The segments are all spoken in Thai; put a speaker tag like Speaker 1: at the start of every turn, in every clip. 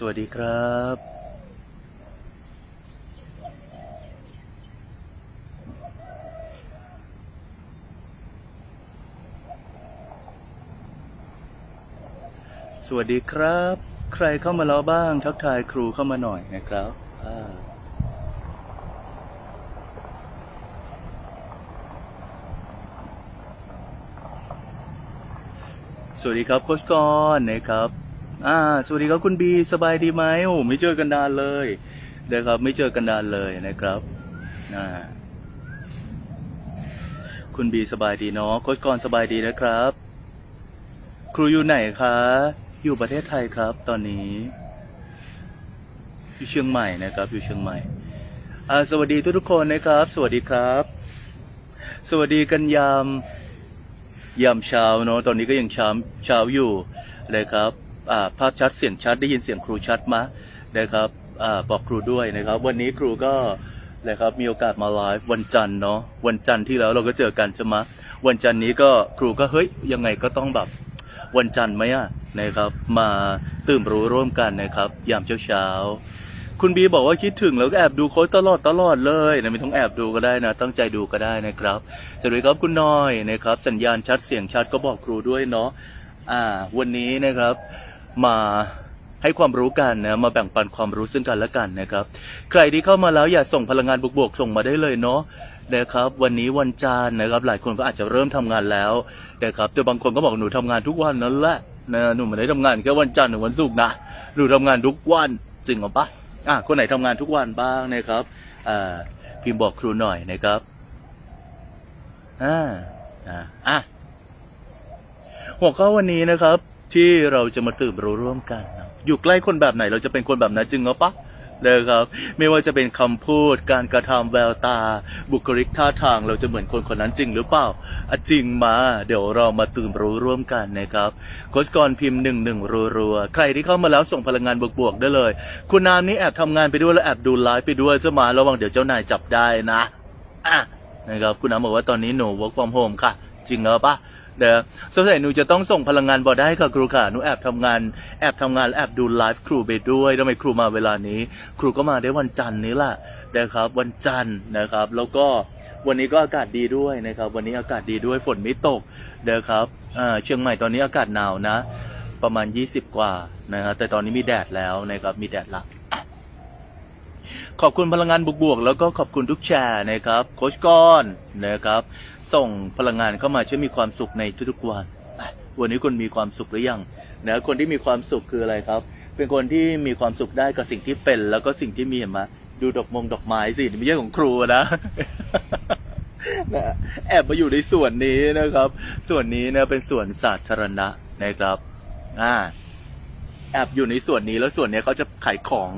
Speaker 1: สวัสดีครับ สวัสดีครับ ใครเข้ามาแล้วบ้าง ทักทายครูเข้ามาหน่อยนะครับสวัสดีครับโค้ชกรนะครับ อ่าสวัสดีครับคุณบีสบายดีไหมโอ้ไม่เจอกันนานเลยนะครับไม่เจอกันนานเลยนะครับอ่าคุณบีสบายดีเนาะโค้ชกรสบายดีนะครับ ครูอยู่ไหนคะ อยู่ประเทศไทยครับ ตอนนี้ อยู่เชียงใหม่นะครับ อยู่เชียงใหม่อ่าสวัสดีทุกทุกคนนะครับ สวัสดีครับ สวัสดีกันยามยามเช้าเนาะตอนนี้ก็ยังเช้าเช้าอยู่นะครับ ภาพชัดเสียงชัดได้ยินเสียงครูชัดมะนะครับอบอกครูด้วยนะครับ วันนี้ครูก็นะครับมีโอกาสมาไลฟ์วันจันทร์เนาะวันจันทร์ที่แล้วเราก็เจอกันใช่ไหมวันจันทร์นี้ก็ครูก็เฮ้ยยังไงก็ต้องแบบวันจันทร์ไหมอะนะครับมาตื่นรู้ร่วมกันนะครับยามเช้าเช้าๆคุณบีบอกว่าคิดถึงแล้วก็แอบดูโค้ชตลอดตลอดเลยนะไม่ต้องแอบดูก็ได้นะ ตั้งใจดูก็ได้นะครับสวัสดีครับคุณน้อยนะครับ สัญญาณชัดเสียงชัดก็บอกครูด้วยเนาะอ่า วันนี้นะครับ มาให้ความรู้กันนะมาแบ่งปันความรู้ซึ่งกันและกันนะครับ ใครที่เข้ามาแล้วอย่าส่งพลังงานบวกๆส่งมาได้เลยเนาะนะครับวันนี้วันจันทร์นะครับหลายคนก็อาจจะเริ่มทำงานแล้วนะครับแต่บางคนก็บอกหนูทำงานทุกวันนั่นแหละนะหนูไม่ได้ทำงานแค่วันจันทร์หรือวันศุกร์นะหนูทำงานทุกวันจริงหรอปะอะคนไหนทำงานทุกวันบ้างนะครับอ่าพิมพ์บอกครูหน่อยนะครับอ่าอ่าอะหัวข้อวันนี้นะครับ ที่เราจะมาตื่นรู้ร่วมกันนะอยู่ใกล้คนแบบไหนเราจะเป็นคนแบบนั้นจริงเหรอปะนะครับ ไม่ว่าจะเป็นคำพูด การกระทำแววตา บุคลิกท่าทางเราจะเหมือนคนคนนั้นจริงหรือเปล่าอจริงมา เดี๋ยวเรามาตื่นรู้ร่วมกันนะครับโค้ชกรพิมพ์หนึ่งหนึ่งรัวๆใครที่เข้ามาแล้วส่งพลังงานบวกๆได้เลย คุณนามนี้แอบทำงานไปด้วยและแอบดูไลฟ์ไปด้วยจะมาระวังเดี๋ยวเจ้านายจับได้นะอะนะครับคุณน้ำบอกว่าตอนนี้หนู work from home ค่ะ จริงเหรอปะ เดี๋ยวสงสัยหนูจะต้องส่งพลังงานบอได้ค่ะครูค่ะหนูแอบทำงาน แอบทำงานและแอบดูไลฟ์ครูไปด้วยทำไมครูมาเวลานี้ ครูก็มาได้วันจันทร์นี้แหละนะครับ วันจันทร์นะครับ แล้วก็วันนี้ก็อากาศดีด้วยนะครับ วันนี้อากาศดีด้วยฝนไม่ตกนะครับเชียงใหม่ตอนนี้อากาศหนาวนะ ประมาณ 20 กว่านะครับแต่ตอนนี้มีแดดแล้วนะครับมีแดดละขอบคุณพลังงานบวกๆแล้วก็ขอบคุณทุกแชร์นะครับโคชก้อนนะครับ ส่งพลังงานเข้ามาช่วยมีความสุขในทุกๆวันวันนี้คุณมีความสุขหรือยังนะคนที่มีความสุขคืออะไรครับ เป็นคนที่มีความสุขได้กับสิ่งที่เป็น แล้วก็สิ่งที่มีเห็นไหมดูดอกมงดอกไม้สิไม่ใช่ของครูนะนะแอบมาอยู่ในส่วนนี้นะครับ ส่วนนี้นะเป็นส่วนสาธารณะนะครับอ่าแอบอยู่ในส่วนนี้แล้วส่วนนี้เขาจะขายของ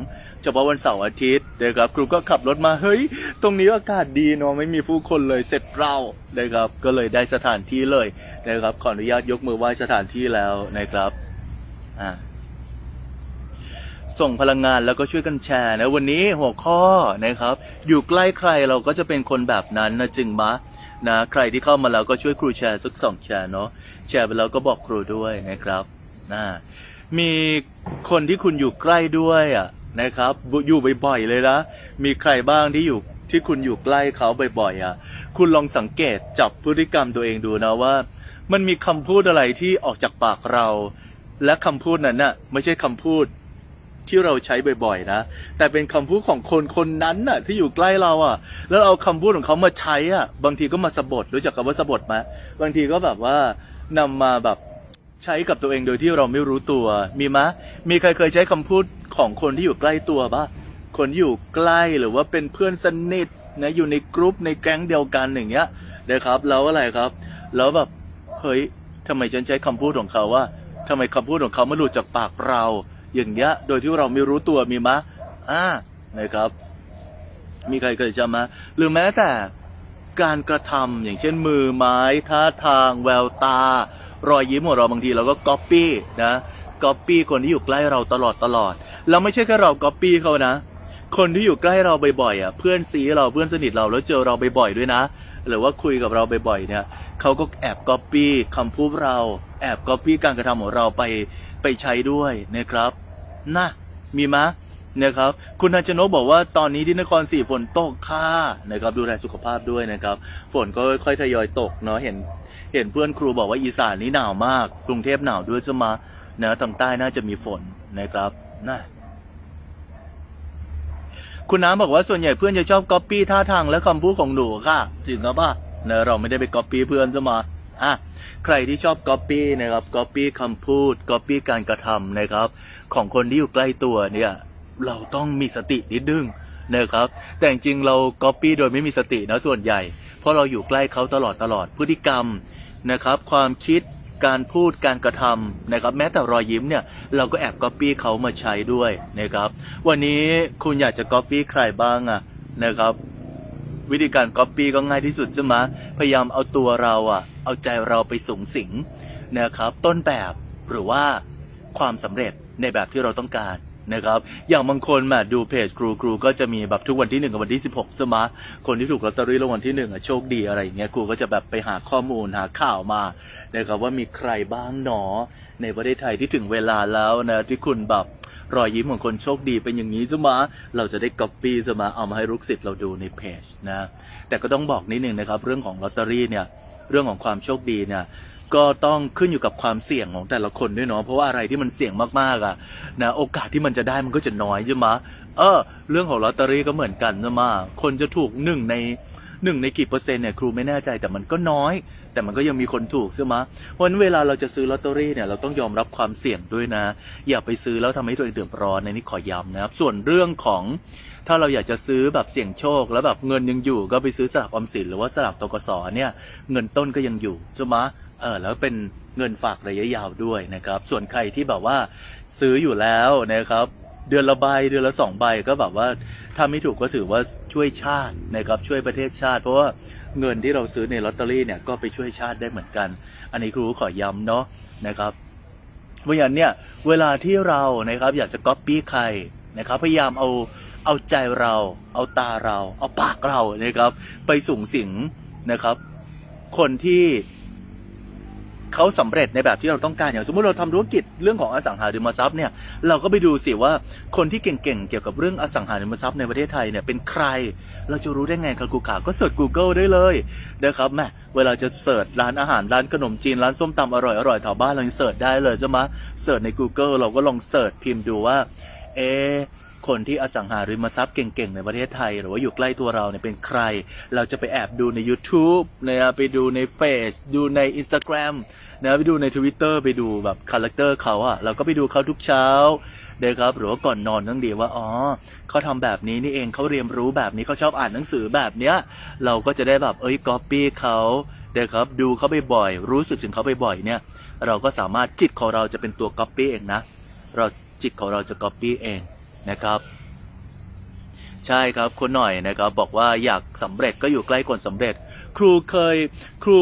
Speaker 1: เฉพาะวันเสาร์อาทิตย์นะครับครูก็ขับรถมาเฮ้ย ตรงนี้อากาศดีเนาะไม่มีผู้คนเลยเสร็จเรานะครับ ก็เลยได้สถานที่เลยนะครับ ขออนุญาตยกมือไหว้สถานที่แล้วนะครับอ่าส่งพลังงานแล้วก็ช่วยกันแชร์นะวันนี้หัวข้อนะครับ อยู่ใกล้ใครเราก็จะเป็นคนแบบนั้นนะจึงมะนะใครที่เข้ามาแล้วก็ช่วยครูแชร์สักสองแชร์เนาะแชร์ไปแล้วก็บอกครูด้วยนะครับนะมีคนที่คุณอยู่ใกล้ด้วยอะ นะครับอยู่บ่อยๆเลยนะ มีใครบ้างที่อยู่ที่คุณอยู่ใกล้เขาบ่อยๆอะ คุณลองสังเกตจับพฤติกรรมตัวเองดูนะว่า มันมีคำพูดอะไรที่ออกจากปากเรา และคำพูดนั้นน่ะไม่ใช่คำพูดที่เราใช้บ่อยๆนะ แต่เป็นคำพูดของคนคนนั้นน่ะ ที่อยู่ใกล้เราอะ แล้วเอาคำพูดของเขามาใช้อะ บางทีก็มาสะบดรู้จักคำว่าสะบดไหมบางทีก็แบบว่านำมาแบบ ใช้กับตัวเองโดยที่เราไม่รู้ตัว มีมะ มีใครเคยใช้คำพูดของคนที่อยู่ใกล้ตัวปะคนอยู่ใกล้หรือว่าเป็นเพื่อนสนิทนะอยู่ในกรุ๊ปในแก๊งเดียวกันอย่างเงี้ยนะครับ แล้วอะไรครับ แล้วแบบเฮ้ยทำไมฉันใช้คำพูดของเขาว่าทำไมคำพูดของเขามาหลุดจากปากเรา อย่างเงี้ยโดยที่เราไม่รู้ตัวมีมะอ่านะครับ มีใครเคยจำมาหรือแม้แต่การกระทำอย่างเช่นมือไม้ท่าทางแววตา รอยยิ้มของเราบางทีเราก็ก๊อปปี้นะก๊อปปี้คนที่อยู่ใกล้เราตลอดตลอดแล้วไม่ใช่แค่เราก๊อปปี้เขานะ คนที่อยู่ใกล้เราบ่อยๆอะเพื่อนซีเราเพื่อนสนิทเราแล้วเจอเราบ่อยๆด้วยนะ หรือว่าคุยกับเราบ่อยๆเนี่ยเขาก็แอบก๊อปปี้คำพูดเรา แอบก๊อปปี้การกระทำของเราไปไปใช้ด้วยนะครับนะมีมะนะครับ คุณนันชนกบอกว่าตอนนี้ที่นครศรีฝนตกค่ะนะครับดูแลสุขภาพด้วยนะครับ ฝนก็ค่อยๆทยอยตกเนาะเห็น เห็นเพื่อนครูบอกว่าอีสานนี่หนาวมาก กรุงเทพหนาวด้วยจะมานะทางใต้น่าจะมีฝนนะครับน่าคุณน้ำบอกว่าส่วนใหญ่เพื่อนจะชอบก๊อปปี้ท่าทางและคำพูดของหนูค่ะจริงหรือเปล่านะเราไม่ได้ไปก๊อปปี้เพื่อนจะมาอะใครที่ชอบก๊อปปี้นะครับก๊อปปี้คำพูดก๊อปปี้การกระทำนะครับ ของคนที่อยู่ใกล้ตัวเนี่ยเราต้องมีสตินิดนึงนะครับ แต่จริงเราก๊อปปี้โดยไม่มีสตินะส่วนใหญ่ เพราะเราอยู่ใกล้เขาตลอดตลอดพฤติกรรม นะครับ ความคิดการพูดการกระทำนะครับ แม้แต่รอยยิ้มเนี่ยเราก็แอบก๊อปปี้เขามาใช้ด้วยนะครับ วันนี้คุณอยากจะก๊อปปี้ใครบ้างอะนะครับ วิธีการก๊อปปี้ก็ง่ายที่สุดใช่ไหมพยายามเอาตัวเราอะเอาใจเราไปสูงสิงนะครับ ต้นแบบหรือว่าความสำเร็จในแบบที่เราต้องการ นะครับ อย่างบางคนมาดูเพจครูครูก็จะมีแบบทุกวันที่หนึ่งกับวันที่สิบหกใช่ไหมคนที่ถูกลอตเตอรี่รางวัลที่หนึ่งอะโชคดีอะไรอย่างเงี้ยครูก็จะแบบไปหาข้อมูลหาข่าวมานะครับว่ามีใครบ้างหนอ ในประเทศไทยที่ถึงเวลาแล้วนะที่คุณแบบรอยยิ้มของคนโชคดีเป็นอย่างนี้ใช่ไหมเราจะได้ก๊อปปี้ใช่ไหมเอามาให้ลูกศิษย์เราดูในเพจนะแต่ก็ต้องบอกนิดนึงนะครับ เรื่องของลอตเตอรี่เนี่ยเรื่องของความโชคดีเนี่ย ก็ต้องขึ้นอยู่กับความเสี่ยงของแต่ละคนด้วยเนาะเพราะว่าอะไรที่มันเสี่ยงมากๆอะนะโอกาสที่มันจะได้มันก็จะน้อยใช่ไหมเออ เรื่องของลอตเตอรี่ก็เหมือนกันใช่ไหมคนจะถูกหนึ่งในหนึ่งในกี่เปอร์เซ็นต์เนี่ยครูไม่แน่ใจแต่มันก็น้อย แต่มันก็ยังมีคนถูกใช่ไหมเพราะฉะนั้นเวลาเราจะซื้อลอตเตอรี่เนี่ยเราต้องยอมรับความเสี่ยงด้วยนะ อย่าไปซื้อแล้วทำให้ตัวเองเดือดร้อนในนี้ขอย้ำนะครับ ส่วนเรื่องของถ้าเราอยากจะซื้อแบบเสี่ยงโชค แล้วแบบเงินยังอยู่ ก็ไปซื้อสลากออมสินหรือว่าสลากตกสเนี่ยเงินต้นก็ยังอยู่ใช่ไหม เออแล้วเป็นเงินฝากระยะยาวด้วยนะครับ ส่วนใครที่แบบว่าซื้ออยู่แล้วนะครับ เดือนละใบเดือนละสองใบก็แบบว่าถ้าไม่ถูกก็ถือว่าช่วยชาตินะครับช่วยประเทศชาติ เพราะว่าเงินที่เราซื้อในลอตเตอรี่เนี่ยก็ไปช่วยชาติได้เหมือนกัน อันนี้ครูขอย้ำเนาะนะครับเพราะฉะนั้นเนี่ยเวลาที่เรานะครับอยากจะก๊อปปี้ใครนะครับพยายามเอาเอาใจเรา เอาตาเรา เอาปากเรานะครับ ไปสูงสิงนะครับ คนที่ เขาสำเร็จในแบบที่เราต้องการอย่างสมมติเราทำธุรกิจเรื่องของอสังหาริมทรัพย์เนี่ยเราก็ไปดูสิว่าคนที่เก่งๆเกี่ยวกับเรื่องอสังหาริมทรัพย์ในประเทศไทยเนี่ยเป็นใคร เราจะรู้ได้ไงครับครูขาก็เสิร์ช Google ได้เลยนะครับแม่เวลาจะเสิร์ชร้านอาหารร้านขนมจีนร้านส้มตำอร่อยอร่อยๆแถวบ้านเราเสิร์ชได้เลยใช่ไหมเสิร์ชใน Google เราก็ลองเสิร์ชพิมพ์ดูว่าเอคนที่อสังหาริมทรัพย์เก่งๆ ในประเทศไทย หรือว่าอยู่ใกล้ตัวเราเนี่ยเป็นใคร เราจะไปแอบดูใน YouTube นะไปดูในเฟซดูใน Instagram นะไปดูใน Twitter ไปดูแบบคาแรคเตอร์เขาอะเราก็ไปดูเขาทุกเช้านะครับหรือว่าก่อนนอนต้องดีว่าอ๋อเขาทำแบบนี้นี่เองเขาเรียนรู้แบบนี้เขาชอบอ่านหนังสือแบบเนี้ยเราก็จะได้แบบเอ้ยก๊อปปี้เขานะครับดูเขาบ่อยๆรู้สึกถึงเขาบ่อยๆเนี่ย เราก็สามารถจิตของเราจะเป็นตัวก๊อปปี้เองนะ เราจิตของเราจะก๊อปปี้เองนะครับ ใช่ครับคนหน่อยนะครับ บอกว่าอยากสำเร็จก็อยู่ใกล้คนสำเร็จ ครูเคยครู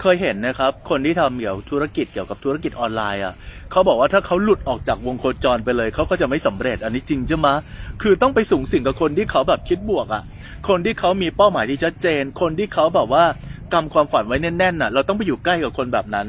Speaker 1: เคยเห็นนะครับ คนที่ทำเกี่ยวธุรกิจเกี่ยวกับธุรกิจออนไลน์อะเขาบอกว่าถ้าเขาหลุดออกจากวงโคจรไปเลยเขาก็จะไม่สำเร็จอันนี้จริงใช่ไหมคือต้องไปสูงสิ่งกับคนที่เขาแบบคิดบวกอะ คนที่เขามีเป้าหมายที่ชัดเจน คนที่เขาแบบว่ากำความฝันไว้แน่นๆน่ะ เราต้องไปอยู่ใกล้กับคนแบบนั้น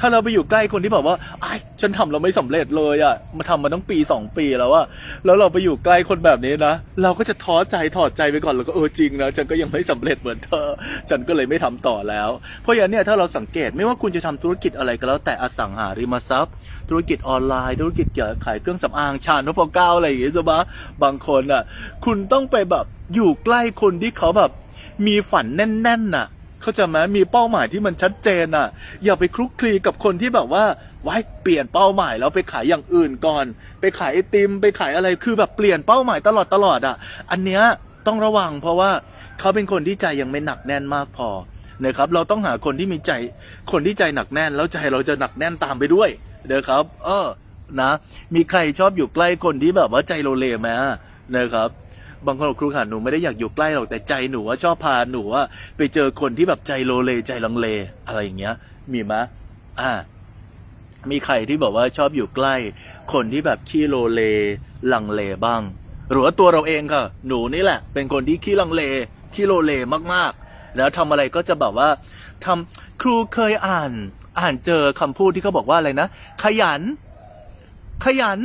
Speaker 1: ถ้าเราไปอยู่ใกล้คนที่แบบว่าไอ้ฉันทำเราไม่สำเร็จเลยอะ่ะมาทำมาตั้งปีสองปีแล้วอะแล้วเราไปอยู่ใกล้คนแบบนี้นะ เราก็จะท้อใจถอดใจไปก่อนแล้วก็เออจริงนะฉันก็ยังไม่สำเร็จเหมือนเธอ ฉันก็เลยไม่ทำต่อแล้ว เพราะอย่างเนี้ยถ้าเราสังเกตไม่ว่าคุณจะทำธุรกิจอะไรก็แล้วแต่อสังหาริมทรัพย์ ธุรกิจออนไลน์ ธุรกิจเกี่ยวกับขายเครื่องสำอางชานพเก้าอะไรอย่างเงี้ยใช่ปะบางคนอะคุณต้องไปแบบอยู่ใกล้คนที่เขาแบบมีฝันแน่นๆน่ะ เขาใจะไหมมีเป้าหมายที่มันชัดเจนน่ะ อย่าไปคลุกคลีกับคนที่แบบว่าไว้เปลี่ยนเป้าหมายแล้วไปขายอย่างอื่นก่อน ไปขายไอติม ไปขายอะไรคือแบบเปลี่ยนเป้าหมายตลอดตลอดอะ อันเนี้ยต้องระวังเพราะว่าเขาเป็นคนที่ใจยังไม่หนักแน่นมากพอนะครับเราต้องหาคนที่มีใจคนที่ใจหนักแน่น แล้วใจเราจะหนักแน่นตามไปด้วยเด้อครับ เออนะ มีใครชอบอยู่ใกล้คนที่แบบว่าใจโลเลไหมนะครับ บางคนบอกครูขาหนูไม่ได้อยากอยู่ใกล้หรอกแต่ใจหนูว่าชอบพาหนูว่าไปเจอคนที่แบบใจโลเลใจลังเลอะไรอย่างเงี้ย มีมะอ่า มีใครที่บอกว่าชอบอยู่ใกล้ คนที่แบบขี้โลเลลังเลบ้าง หรือว่าตัวเราเองค่ะหนูนี่แหละ เป็นคนที่ขี้ลังเลขี้โลเลมากๆ แล้วทำอะไรก็จะแบบว่าทำครูเคยอ่าน อ่านเจอคำพูดที่เขาบอกว่าอะไรนะขยัน ขยัน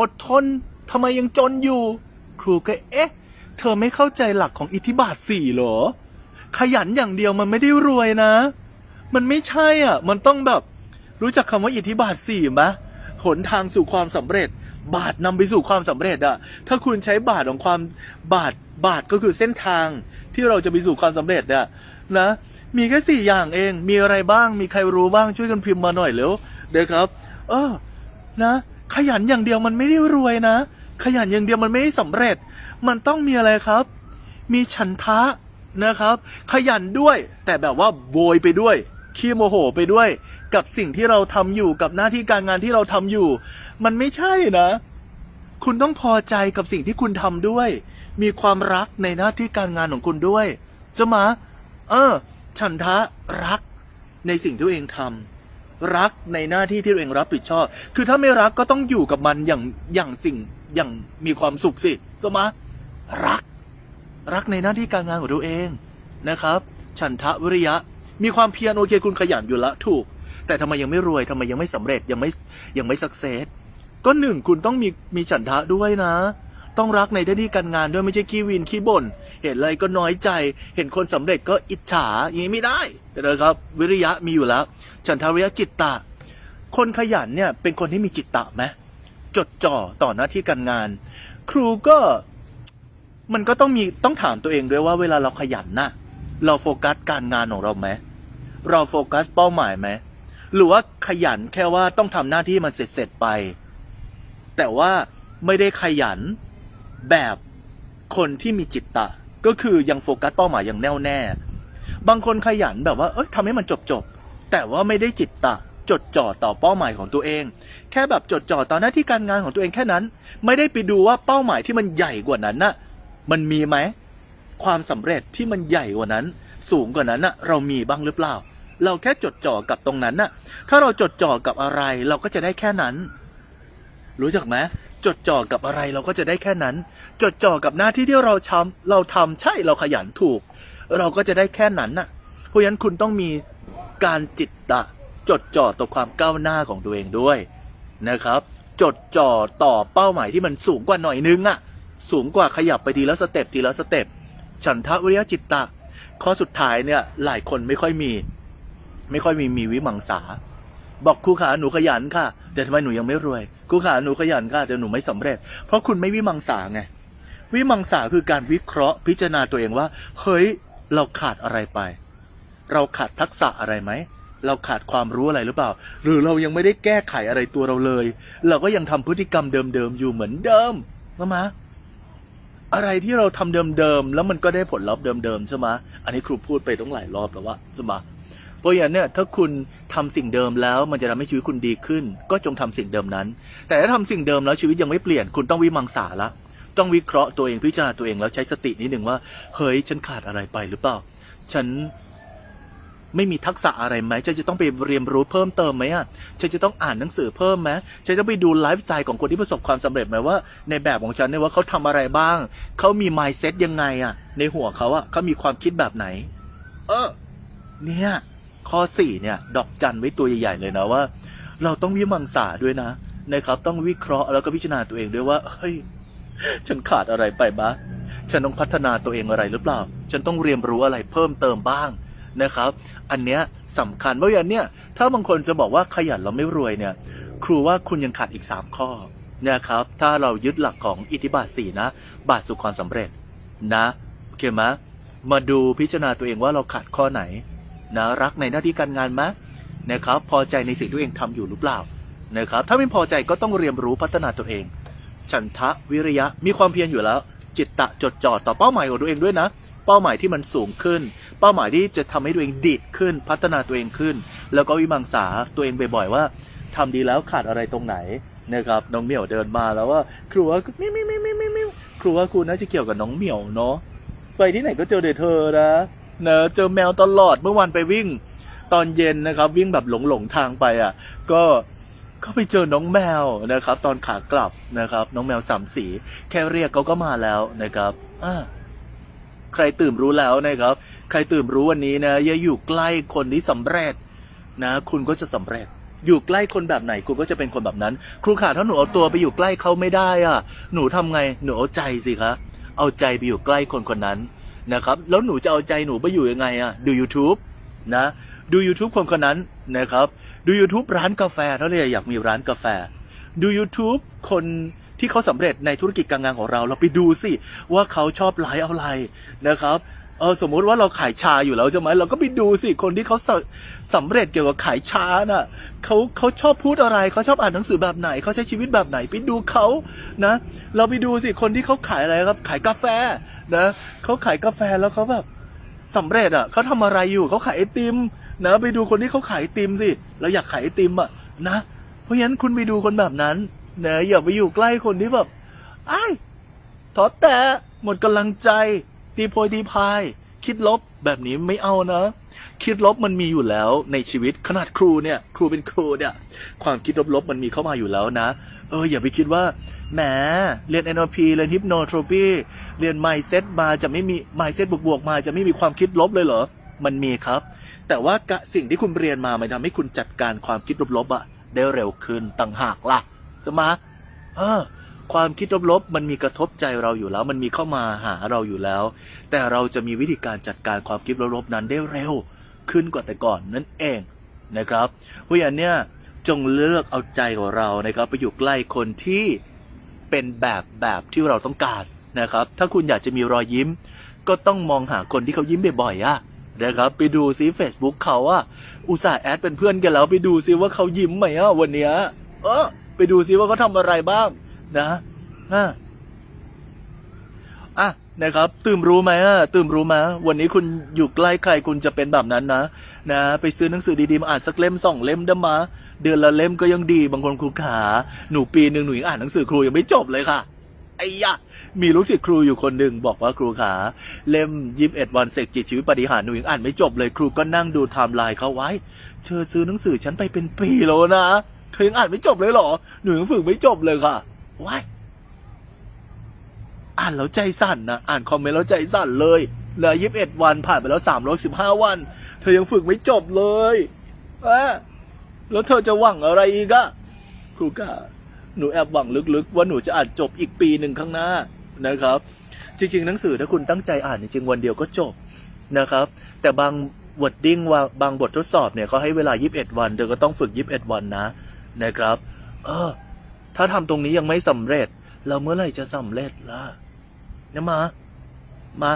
Speaker 1: อดทนทำไมยังจนอยู่ รูก็เอ๊ะ เธอไม่เข้าใจหลักของอิทธิบาทสี่เหรอ ขยันอย่างเดียวมันไม่ได้รวยนะ มันไม่ใช่อะ มันต้องแบบ รู้จักคำว่าอิทธิบาทสี่ไหมหนทางสู่ความสำเร็จ บาทนำไปสู่ความสำเร็จอะ ถ้าคุณใช้บาทของความบาทบาทก็คือเส้นทางที่เราจะไปสู่ความสำเร็จอะนะมีแค่สี่อย่างเอง มีอะไรบ้าง มีใครรู้บ้าง ช่วยกันพิมพ์มาหน่อยเร็ว เดี๋ยวครับ เออ นะ ขยันอย่างเดียวมันไม่ได้รวยนะ ขยันอย่างเดียวมันไม่ได้สำเร็จ มันต้องมีอะไรครับ มีฉันทะนะครับ ขยันด้วย แต่แบบว่าโวยไปด้วย ขี้โมโหไปด้วย กับสิ่งที่เราทำอยู่กับหน้าที่การงานที่เราทำอยู่ มันไม่ใช่นะ คุณต้องพอใจกับสิ่งที่คุณทำด้วย มีความรักในหน้าที่การงานของคุณด้วยจะมาเออ ฉันทะรักในสิ่งที่ตัวเองทำรักในหน้าที่ที่ตัวเองรับผิดชอบ คือถ้าไม่รักก็ต้องอยู่กับมันอย่างอย่างสิ่ง อย่างมีความสุขสิจะมารัก รักในหน้าที่การงานของตัวเองนะครับ ฉันทะวิริยะ มีความเพียรโอเคคุณขยันอยู่ละถูก แต่ทำไมยังไม่รวยทำไมยังไม่สำเร็จยังไม่ยังไม่สักเซสก็หนึ่งคุณต้องมีมีฉันทะด้วยนะ ต้องรักในหน้าที่การงานด้วยไม่ใช่ขี้วินขี้บ่นเห็นอะไรก็น้อยใจ เห็นคนสำเร็จก็อิจฉาอย่างนี้ไม่ได้นะครับ วิริยะมีอยู่แล้ว ฉันทะวิริยะจิตตะ คนขยันเนี่ยเป็นคนที่มีจิตตะไหม จดจ่อต่อหน้าที่การงาน ครูก็มันก็ต้องมีต้องถามตัวเองด้วยว่าเวลาเราขยันน่ะ เราโฟกัสการงานของเราไหมเราโฟกัสเป้าหมายไหมหรือว่าขยันแค่ว่าต้องทำหน้าที่มันเสร็จเสร็จๆไป แต่ว่าไม่ได้ขยันแบบคนที่มีจิตตะ ก็คือยังโฟกัสเป้าหมายอย่างแน่วแน่ บางคนขยันแบบว่าเอ้ยทำให้มันจบจบๆแต่ว่าไม่ได้จิตตะ จดจ่อต่อเป้าหมายของตัวเอง แค่แบบจดจ่อต่อหน้าที่การงานของตัวเองแค่นั้น ไม่ได้ไปดูว่าเป้าหมายที่มันใหญ่กว่านั้นน่ะมันมีไหมความสำเร็จที่มันใหญ่กว่านั้น สูงกว่านั้นน่ะเรามีบ้างหรือเปล่า เราแค่จดจ่อกับตรงนั้นน่ะ ถ้าเราจดจ่อกับอะไรเราก็จะได้แค่นั้น รู้จักไหมจดจ่อกับอะไรเราก็จะได้แค่นั้น จดจ่อกับหน้าที่ที่เราทำเราทำใช่เราขยันถูก เราก็จะได้แค่นั้นน่ะ เพราะฉะนั้นคุณต้องมีการจิตตะ จดจ่อต่อความก้าวหน้าของตัวเองด้วยนะครับ จดจ่อต่อเป้าหมายที่มันสูงกว่าหน่อยนึงอะสูงกว่าขยับไปทีละสเต็ปทีละสเต็ปฉันทะวิริยะจิตตะ ข้อสุดท้ายเนี่ยหลายคนไม่ค่อยมี ไม่ค่อยมีมีวิมังสา บอกครูขาหนูขยันค่ะแต่ทำไมหนูยังไม่รวยครูขาหนูขยันค่ะแต่หนูไม่สำเร็จ เพราะคุณไม่วิมังสาไงวิมังสาคือการวิเคราะห์พิจารณาตัวเองว่า เฮ้ย เราขาดอะไรไป เราขาดทักษะอะไรไหม เราขาดความรู้อะไรหรือเปล่า หรือเรายังไม่ได้แก้ไขอะไรตัวเราเลย เราก็ยังทำพฤติกรรมเดิมๆอยู่เหมือนเดิมนะมะอะไรที่เราทำเดิมๆแล้วมันก็ได้ผลลัพธ์เดิมๆใช่ไหมอันนี้ครูพูดไปต้องหลายรอบแล้วว่าใช่ไหมเพราะอย่างเนี้ยถ้าคุณทำสิ่งเดิมแล้วมันจะทำให้ชีวิตคุณดีขึ้น ก็จงทำสิ่งเดิมนั้น แต่ถ้าทำสิ่งเดิมแล้วชีวิตยังไม่เปลี่ยนคุณต้องวิมังสาละต้องวิเคราะห์ตัวเองพิจารณาตัวเองแล้วใช้สตินิดหนึ่งว่า เฮ้ยฉันขาดอะไรไปหรือเปล่า ฉัน ไม่มีทักษะอะไรไหมฉันจะต้องไปเรียนรู้เพิ่มเติมไหมอะฉันจะต้องอ่านหนังสือเพิ่มไหมฉันจะไปดูไลฟ์สไตล์ของคนที่ประสบความสำเร็จไหมว่า ในแบบของฉันเนี่ยว่าเขาทำอะไรบ้าง เขามี mindset ยังไงอะ ในหัวเขาอะเขามีความคิดแบบไหน เออ เนี่ย ข้อสี่เนี่ย ดอกจันไว้ตัวใหญ่ๆเลยนะว่า เราต้องวิมังสาด้วยนะนะครับ ต้องวิเคราะห์แล้วก็พิจารณาตัวเองด้วยว่าเฮ้ยฉันขาดอะไรไปบ้างฉันต้องพัฒนาตัวเองอะไรหรือเปล่า ฉันต้องเรียนรู้อะไรเพิ่มเติมบ้างนะครับ อันเนี้ยสำคัญเพราะอย่างเนี้ยถ้าบางคนจะบอกว่าขยันเราไม่รวยเนี่ย ครูว่าคุณยังขาดอีกสามข้อนะครับ ถ้าเรายึดหลักของอิทธิบาทสี่นะ บาทสู่ความสำเร็จนะโอเคไหมมาดูพิจารณาตัวเองว่าเราขาดข้อไหนนะรักในหน้าที่การงานไหมนะครับ พอใจในสิ่งที่ตัวเองทำอยู่หรือเปล่านะครับ ถ้าไม่พอใจก็ต้องเรียนรู้พัฒนาตัวเอง ฉันทะวิริยะมีความเพียรอยู่แล้ว จิตตะจดจ่อต่อเป้าหมายของตัวเองด้วยนะ เป้าหมายที่มันสูงขึ้น เป้าหมายที่จะทำให้ตัวเองดีดขึ้น พัฒนาตัวเองขึ้น แล้วก็วิมังสาตัวเองบ่อยๆว่าทำดีแล้วขาดอะไรตรงไหนนะครับน้องเหมียวเดินมาแล้วว่าครูว่ามิวมิวมิวมิวมิวมิวครูว่าครูน่าจะเกี่ยวกับน้องเหมียวเนาะไปที่ไหนก็เจอเดเธอนะเนอะเจอแมวตลอดเมื่อวานไปวิ่ง ตอนเย็นนะครับ วิ่งแบบหลงหลงทางไปอะ ก็ก็ไปเจอน้องแมวนะครับ ตอนขากลับนะครับ น้องแมวสามสี แค่เรียกเขาก็มาแล้วนะครับอ่าใครตื่นรู้แล้วนะครับ ใครตื่นรู้วันนี้นะอย่าอยู่ใกล้คนที่สำเร็จนะ คุณก็จะสำเร็จ อยู่ใกล้คนแบบไหนคุณก็จะเป็นคนแบบนั้น ครูขาถ้าหนูเอาตัวไปอยู่ใกล้เขาไม่ได้อะ หนูทำไงหนูเอาใจสิคะเอาใจไปอยู่ใกล้คนคนนั้นนะครับ แล้วหนูจะเอาใจหนูไปอยู่ยังไงอะดู YouTube นะ ดู YouTube คนคนนั้นนะครับดู YouTube ร้านกาแฟถ้าเราอยากมีร้านกาแฟ ดู YouTube คนที่เขาสำเร็จในธุรกิจการงานของเรา เราไปดูสิว่าเขาชอบไลฟ์อะไรนะครับ เออสมมุติว่าเราขายชาอยู่แล้วใช่ไหมเราก็ไปดูสิคนที่เขาสสำเร็จเกี่ยวกับขายชาน่ะเขาเขาชอบพูดอะไรเขาชอบอ่านหนังสือแบบไหนเขาใช้ชีวิตแบบไหนไปดูเขานะ เราไปดูสิคนที่เขาขายอะไรครับ ขายกาแฟนะเขาขายกาแฟแล้วเขาแบบสำเร็จอะเขาทำอะไรอยู่เขาขายไอติมนะไปดูคนที่เขาขายไอติมสิเราอยากขายไอติมอะนะเพราะฉะนั้นคุณไปดูคนแบบนั้นนะอย่าไปอยู่ใกล้คนที่แบบไอ้ท้อแต่หมดกำลังใจ ตีโพยตีพาย คิดลบแบบนี้ไม่เอานะ คิดลบมันมีอยู่แล้วในชีวิตขนาดครูเนี่ย ครูเป็นครูเนี่ย ความคิดลบๆมันมีเข้ามาอยู่แล้วนะ เอออย่าไปคิดว่าแหมเรียน NLP เรียน Hypnotropy เรียน Mindset มาจะไม่มี Mindset บวกๆมาจะไม่มีความคิดลบเลยเหรอ มันมีครับ แต่ว่ากะสิ่งที่คุณเรียนมา มันทำให้คุณจัดการความคิดลบๆอะได้เร็วขึ้นต่างหากล่ะจะมา เออ ความคิดลบๆ มันมีกระทบใจเราอยู่แล้ว มันมีเข้ามาหาเราอยู่แล้ว แต่เราจะมีวิธีการจัดการความคิดลบๆนั้นได้เร็วขึ้นกว่าแต่ก่อนนั่นเองนะครับเพราะฉะนั้นเนี่ยจงเลือกเอาใจของเรานะครับไปอยู่ใกล้คนที่เป็นแบบแบบที่เราต้องการนะครับ ถ้าคุณอยากจะมีรอยยิ้ม ก็ต้องมองหาคนที่เขายิ้มบ่อยๆอะนะครับ ไปดูซิ Facebook เขาอะอุตส่าห์แอดเป็นเพื่อนกันแล้วไปดูซิว่าเขายิ้มไหมอะวันเนี้ยเออไปดูซิว่าเขาทำอะไรบ้าง นะอะอะนะครับตื่มรู้ไหมอะตื่มรู้ไหมวันนี้คุณอยู่ใกล้ใครคุณจะเป็นแบบนั้นนะนะไปซื้อหนังสือดีๆมาอ่านสักเล่มสองเล่มได้มา เดือนละเล่มก็ยังดีบางคนครูขาหนูปีหนึ่งหนูยังอ่านหนังสือครูยังไม่จบเลยค่ะไอ้ยะมีลูกศิษย์ครูอยู่คนหนึ่งบอกว่าครูขาเล่มยิบเอ็ดวันเสกจิตชีวิตปฏิหารหนูยังอ่านไม่จบเลยครูก็นั่งดูไทม์ไลน์เขาไว้ เธอซื้อหนังสือฉันไปเป็นปีแล้วนะเธอยังอ่านไม่จบเลยเหรอหนูยังฝึกไม่จบเลยค่ะ ว้ายอ่านแล้วใจสั่นนะอ่านคอมเมนต์แล้วใจสั่นเลยเหลือยิบเอ็ดวันผ่านไปแล้วสามร้อยสิบห้าวัน เธอยังฝึกไม่จบเลยอะแล้วเธอจะหวังอะไรอีกอะครูกาหนูแอบหวังลึกๆ ว่าหนูจะอ่านจบอีกปีหนึ่งข้างหน้านะครับ จริง ๆ หนังสือถ้าคุณตั้งใจอ่านจริงๆวันเดียวก็จบนะครับ แต่บางวอดดิ้งว่าบางบททดสอบเนี่ยเขาให้เวลา 21 วัน เธอก็ต้องฝึก 21 วันนะนะครับ เออ ถ้าทำตรงนี้ยังไม่สำเร็จ เราเมื่อไหร่จะสำเร็จล่ะเนี่ยมา มา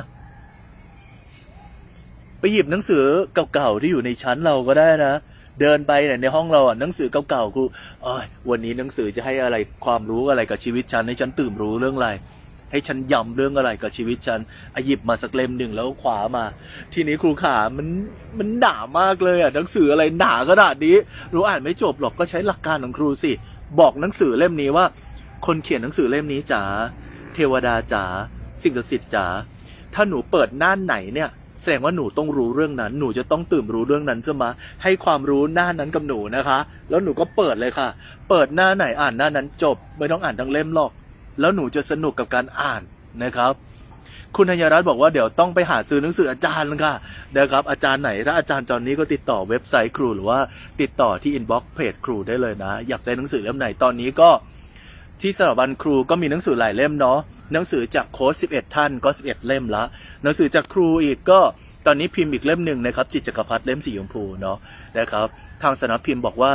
Speaker 1: ไปหยิบหนังสือเก่าๆที่อยู่ในชั้นเราก็ได้นะ เดินไปเนี่ยในห้องเราอะหนังสือเก่าๆครูเอ้ยวันนี้หนังสือจะให้อะไรความรู้อะไรกับชีวิตฉันให้ฉันตื่นรู้เรื่องอะไรให้ฉันย้ำเรื่องอะไรกับชีวิตฉันอหยิบมาสักเล่มหนึ่งแล้วขวามา ทีนี้ครูขา มัน มันหนามากเลยอะ หนังสืออะไรหนาขนาดนี้ รู้อ่านไม่จบหรอกก็ใช้หลักการของครูสิ บอกหนังสือเล่มนี้ว่า คนเขียนหนังสือเล่มนี้จ๋าเทวดาจ๋าสิ่งศักดิ์สิทธิ์จ๋าถ้าหนูเปิดหน้าไหนเนี่ยแสดงว่าหนูต้องรู้เรื่องนั้น หนูจะต้องตื่นรู้เรื่องนั้นใช่ไหมให้ความรู้หน้านั้นกับหนูนะคะ แล้วหนูก็เปิดเลยค่ะ เปิดหน้าไหนอ่านหน้านั้นจบ ไม่ต้องอ่านทั้งเล่มหรอก แล้วหนูจะสนุกกับการอ่านนะครับ คุณธัญรัตน์บอกว่าเดี๋ยวต้องไปหาซื้อหนังสืออาจารย์ค่ะนะครับอาจารย์ไหนถ้าอาจารย์จอนนี้ก็ติดต่อเว็บไซต์ครู หรือว่าติดต่อที่อินบ็อกซ์เพจครูได้เลยนะ อยากได้หนังสือเล่มไหนตอนนี้ก็ ที่สถาบันครูก็มีหนังสือหลายเล่มเนาะหนังสือจากโค้ช11 ท่านก็ 11 เล่มละหนังสือจากครูอีกก็ตอนนี้พิมพ์อีกเล่มหนึ่งนะครับจิตจักรพรรดิเล่มสีชมพูเนาะนะครับทางสำนักพิมพ์บอกว่า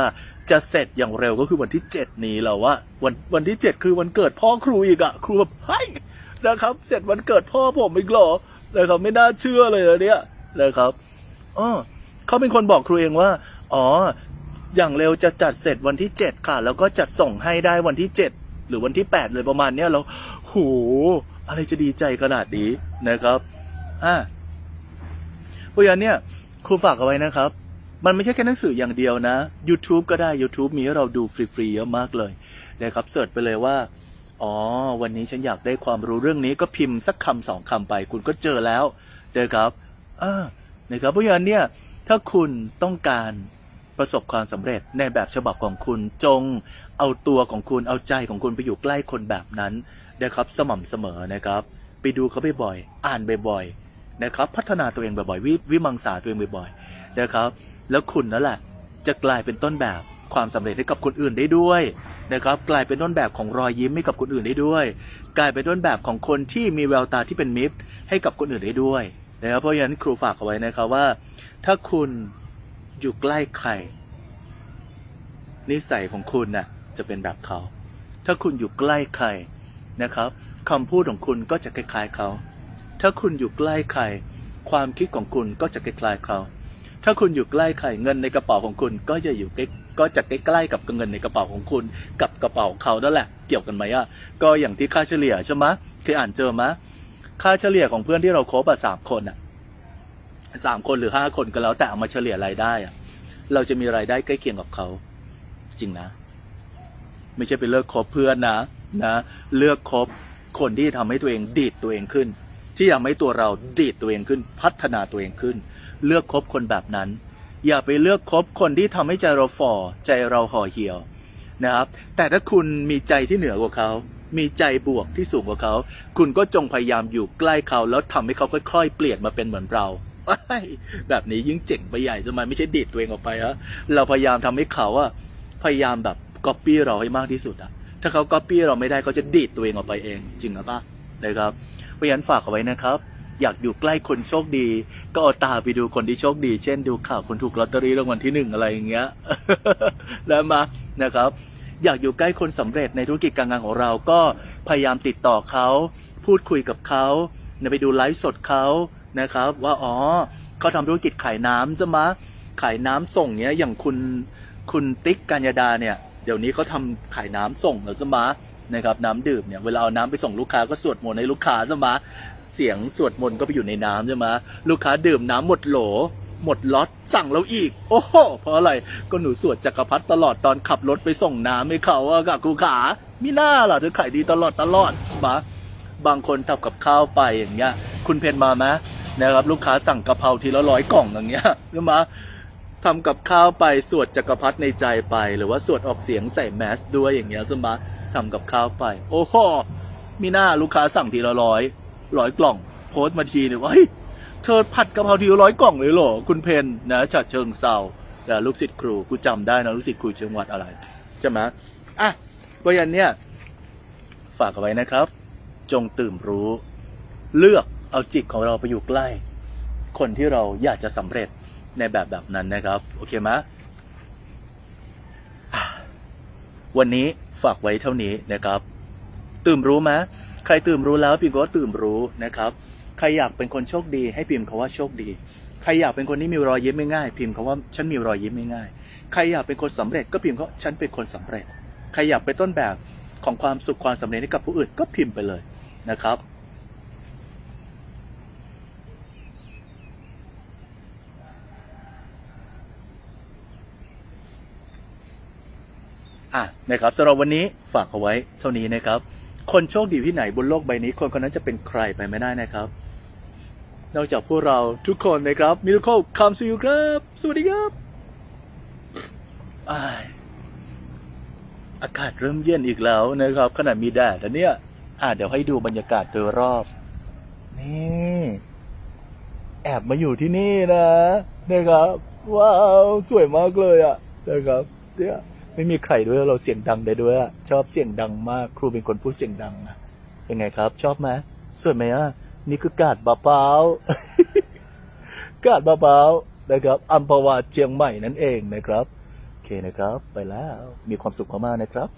Speaker 1: จะเสร็จอย่างเร็วก็คือวันที่ 7 นี้แล้วว่าวันวันที่ 7 คือวันเกิดพ่อครูอีกอะครูแบบเฮ้ย นะครับ เสร็จวันเกิดพ่อผมอีกหรอนะครับไม่น่าเชื่อเลยอะเนี่ยนะครับอ๋อเขาเป็นคนบอกครูเองว่า อ๋อ อย่างเร็วจะจัดเสร็จวันที่7ค่ะ แล้วก็จัดส่งให้ได้วันที่7หรือวันที่8เลยประมาณเนี้ยเราโหอะไรจะดีใจขนาดนี้นะครับอ่าเพราะฉะนั้นเนี่ยครูฝากเอาไว้นะครับ มันไม่ใช่แค่หนังสืออย่างเดียวนะ YouTube ก็ได้ YouTube มีให้เราดูฟรีๆเยอะมากเลยนะครับเสิร์ชไปเลยว่า อ๋อ วันนี้ฉันอยากได้ความรู้เรื่องนี้ก็พิมพ์สักคำสองคำไป คุณก็เจอแล้วนะครับอ่านะครับเพราะฉะนั้นเนี่ยถ้าคุณต้องการประสบความสำเร็จในแบบฉบับของคุณจง เอาตัวของคุณเอาใจของคุณไปอยู่ใกล้คนแบบนั้นนะครับสม่ำเสมอนะครับ ไปดูเขาบ่อยๆอ่านบ่อยๆนะครับ พัฒนาตัวเองบ่อยๆวิวิมังสาตัวเองบ่อยๆนะครับ แล้วคุณนั่นแหละจะกลายเป็นต้นแบบความสำเร็จให้กับคนอื่นได้ด้วย นะครับกลายเป็นต้นแบบของรอยยิ้มให้กับคนอื่นได้ด้วย กลายเป็นต้นแบบของคนที่มีแววตาที่เป็นมิตรให้กับคนอื่นได้ด้วยนะครับเพราะฉะนั้นครูฝากเอาไว้นะครับว่า ถ้าคุณอยู่ใกล้ใครนิสัยของคุณน่ะจะเป็นแบบเขา ถ้าคุณอยู่ใกล้ใครนะครับคำพูดของคุณก็จะคล้ายๆเขา ถ้าคุณอยู่ใกล้ใคร ความคิดของคุณก็จะคล้ายๆเขา ถ้าคุณอยู่ใกล้ใครเงินในกระเป๋าของคุณก็จะอยู่ใกล้ ก็จะใกล้ๆกับเงินในกระเป๋าของคุณ กับกระเป๋าเขานั่นแหละ เกี่ยวกันไหมอะ ก็อย่างที่ค่าเฉลี่ยใช่ไหมเคยอ่านเจอไหมค่าเฉลี่ยของเพื่อนที่เราคบอะสามคนอะสามคนหรือห้าคนก็แล้วแต่เอามาเฉลี่ยรายได้อะ เราจะมีรายได้ใกล้เคียงกับเขา จริงนะ ไม่ใช่ไปเลิกคบเพื่อนนะนะ เลือกคบคนที่ทำให้ตัวเองดีดตัวเองขึ้น ที่ทำให้ตัวเราดีดตัวเองขึ้น พัฒนาตัวเองขึ้น เลือกคบคนแบบนั้น อย่าไปเลือกคบคนที่ทำให้ใจเราฝ่อใจเราห่อเหี่ยวนะครับ แต่ถ้าคุณมีใจที่เหนือกว่าเขามีใจบวกที่สูงกว่าเขา คุณก็จงพยายามอยู่ใกล้เขาแล้วทำให้เขาค่อยๆ เปลี่ยนมาเป็นเหมือนเรา แบบนี้ยิ่งเจ๋งไปใหญ่ทำไมไม่ใช่ดีดตัวเองออกไปฮะเราพยายามทำให้เขาอะพยายามแบบก๊อปปี้เราให้มากที่สุดอะถ้าเขาก๊อปปี้เราไม่ได้เขาจะดีดตัวเองออกไปเอง จริงหรือเปล่านะครับเพราะฉะนั้นฝากเอาไว้นะครับ อยากอยู่ใกล้คนโชคดี ก็เอาตาไปดูคนที่โชคดี เช่นดูข่าวคนถูกลอตเตอรี่รางวัลที่หนึ่งอะไรอย่างเงี้ยแล้วมานะครับ อยากอยู่ใกล้คนสำเร็จในธุรกิจการงานของเราก็พยายามติดต่อเขา พูดคุยกับเขาไปดูไลฟ์สดเขานะครับ ว่าอ๋อเขาทำธุรกิจขายน้ำจะมาขายน้ำส่งเนี้ยอย่างคุณคุณติ๊กกัญญาดาเนี่ยเดี๋ยวนี้เขาทำขายน้ำส่งแล้วจะมานะครับน้ำดื่มเนี่ยเวลาเอาน้ำไปส่งลูกค้าก็สวดมนต์ให้ลูกค้าจะมา เสียงสวดมนต์ก็ไปอยู่ในน้ำใช่ไหมลูกค้าดื่มน้ำหมดโหล หมดล็อตสั่งเราอีก โอ้โหเพราะอะไรก็หนูสวดจักรพรรดิตลอดตอนขับรถไปส่งน้ำให้เขาอะกับกูขามิน่าล่ะเธอขายดีตลอดตลอดปะบางคนทำกับข้าวไปอย่างเงี้ย คุณเพนมาไหมนะครับลูกค้าสั่งกะเพราทีละร้อยกล่องอย่างเงี้ยใช่ไหมทำกับข้าวไปสวดจักรพรรดิในใจไปหรือว่าสวดออกเสียงใส่แมสด้วยอย่างเงี้ยใช่ไหมทำกับข้าวไป โอ้โหมิน่าลูกค้าสั่งทีละร้อย ร้อยกล่อง โพสต์มาทีเนี่ยว่าเฮ้ยเธอผัดกะเพราทีร้อยกล่องเลยเหรอคุณเพนนะจัดเชิงเซาแต่ลูกศิษย์ครูกูจำได้นะลูกศิษย์ครูจังหวัดอะไรใช่ไหมอะก็ยันเนี่ยฝากเอาไว้นะครับ จงตื่นรู้ เลือกเอาจิตของเราไปอยู่ใกล้ คนที่เราอยากจะสำเร็จในแบบแบบนั้นนะครับ โอเคไหมวันนี้ฝากไว้เท่านี้นะครับ ตื่นรู้ไหม ใครตื่นรู้แล้วพิมพ์ก็ตื่นรู้นะครับ ใครอยากเป็นคนโชคดี ให้พิมพ์คาว่าโชคดี ใครอยากเป็นคนที่มีรอยยิ้มง่ายๆพิมพ์คาว่าฉันมีรอยยิ้มง่ายใครอยากเป็นคนสำเร็จก็พิมพ์เขาฉันเป็นคนสำเร็จ ใครอยากเป็นต้นแบบของความสุขความสำเร็จให้กับผู้อื่นก็พิมพ์ไปเลยนะครับอะนะครับสำหรับวันนี้ฝากเอาไว้เท่านี้นะครับ คนโชคดีที่ไหนบนโลกใบนี้ คนคนนั้นจะเป็นใครไปไม่ได้นะครับ นอกจากพวกเราทุกคนนะครับมิลโคคำสู่ครับ สวัสดีครับอาอากาศเริ่มเย็นอีกแล้วนะครับ ขนาดมีแดดแล้วเนี่ยอะเดี๋ยวให้ดูบรรยากาศโดยรอบ นี่ แอบมาอยู่ที่นี่นะนะครับว้าว สวยมากเลยอะนะครับเนี่ย ไม่มีใครด้วยเราเสียงดังได้ด้วยชอบเสียงดังมากครูเป็นคนพูดเสียงดังนะเป็นไงครับ ชอบไหมสวยไหมอะนี่คือกาดบาเปากาดบาเปานะครับอัมพวาเชียงใหม่นั่นเองนะครับโอเคนะครับ ไปแล้วมีความสุขมากๆนะครับ